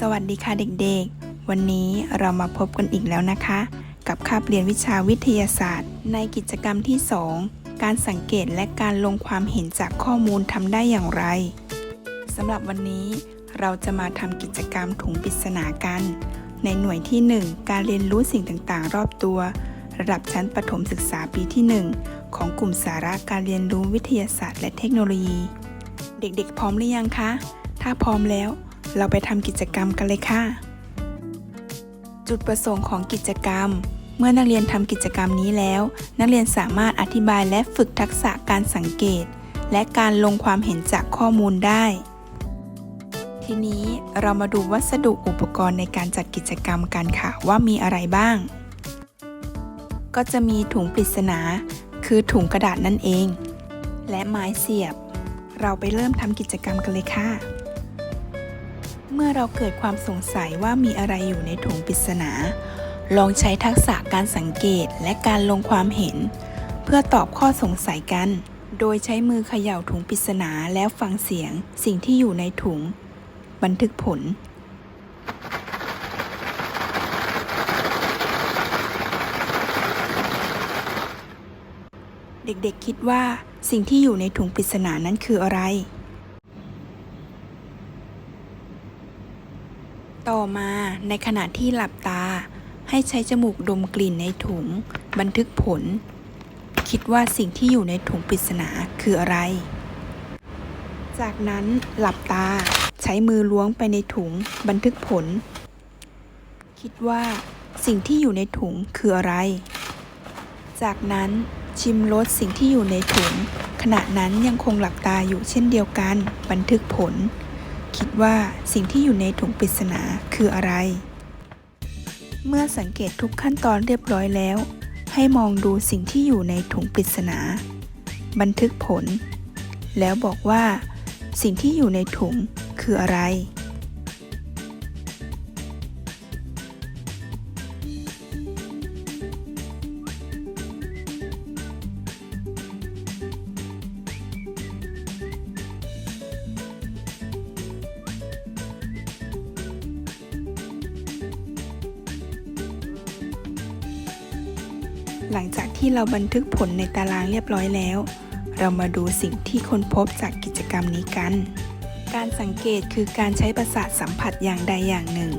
สวัสดีค่ะเด็กๆ วันนี้เรามาพบกันอีกแล้วนะคะ กับคาบเรียนวิชาวิทยาศาสตร์ ในกิจกรรมที่ 2 การสังเกตและการลงความเห็นจากข้อมูลทำได้อย่างไรสำหรับวันนี้เราจะมาทำกิจกรรมถุงปริศนากัน ในหน่วยที่ 1 การเรียนรู้สิ่งต่างๆ รอบตัว ระดับชั้นประถมศึกษาปีที่ 1 ของกลุ่มสาระการเรียนรู้วิทยาศาสตร์ และเทคโนโลยี เด็กๆ พร้อมหรือยังคะ ถ้าพร้อมแล้ว เราไปทำกิจกรรมกันเลยค่ะ จุดประสงค์ของกิจกรรม เมื่อนักเรียนทำกิจกรรมนี้แล้ว นักเรียนสามารถอธิบายและฝึกทักษะการสังเกต และการลงความเห็นจากข้อมูลได้ ทีนี้เรามาดูวัสดุอุปกรณ์ในการจัดกิจกรรมกันค่ะว่ามีอะไรบ้าง ก็จะมีถุงปริศนา คือถุงกระดาษนั่นเอง และไม้เสียบ เราไปเริ่มทำกิจกรรมกันเลยค่ะ เมื่อเราเกิดความสงสัยว่ามีอะไรอยู่ในถุงปริศนา ลองใช้ทักษะการสังเกตและการลงความเห็น เพื่อตอบข้อสงสัยกัน โดยใช้มือเขย่าถุงปริศนาแล้วฟังเสียงสิ่งที่อยู่ในถุง บันทึกผลเด็กๆ คิดว่าสิ่งที่อยู่ในถุงปริศนานั้นคืออะไร ต่อมาในขณะที่หลับตา ให้ใช้จมูกดมกลิ่นในถุง บันทึกผล คิดว่าสิ่งที่อยู่ในถุงปริศนาคืออะไร จากนั้นหลับตาใช้มือล้วงไปในถุง บันทึกผล คิดว่าสิ่งที่อยู่ในถุงคืออะไร จากนั้นชิมรสสิ่งที่อยู่ในถุง ขณะนั้นยังคงหลับตาอยู่เช่นเดียวกัน บันทึกผล คิดว่าสิ่งที่อยู่ในถุงปริศนาคืออะไร เมื่อสังเกตทุกขั้นตอนเรียบร้อยแล้ว ให้มองดูสิ่งที่อยู่ในถุงปริศนา บันทึกผล แล้วบอกว่า สิ่งที่อยู่ในถุงคืออะไร หลังจากที่เราบันทึกผลในตารางเรียบร้อยแล้ว เรามาดูสิ่งที่ค้นพบจากกิจกรรมนี้กัน การสังเกตคือการใช้ประสาทสัมผัสอย่างใดอย่างหนึ่ง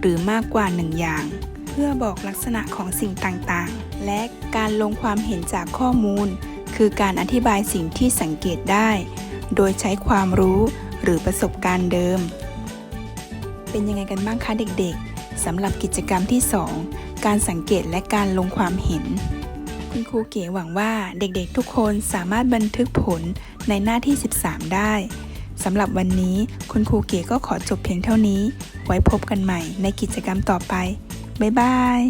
หรือมากกว่าหนึ่งอย่าง เพื่อบอกลักษณะของสิ่งต่างๆ และการลงความเห็นจากข้อมูล คือการอธิบายสิ่งที่สังเกตได้ โดยใช้ความรู้หรือประสบการณ์เดิม เป็นยังไงกันบ้างคะเด็กๆ สำหรับกิจกรรมที่ 2 การสังเกตและการลงความเห็น คุณครูเก๋หวังว่าเด็กๆทุกคนสามารถบันทึกผลในหน้าที่ 13 ได้สำหรับวันนี้คุณครูเก๋ก็ขอจบเพียงเท่านี้ ไว้พบกันใหม่ในกิจกรรมต่อไป บ๊ายบาย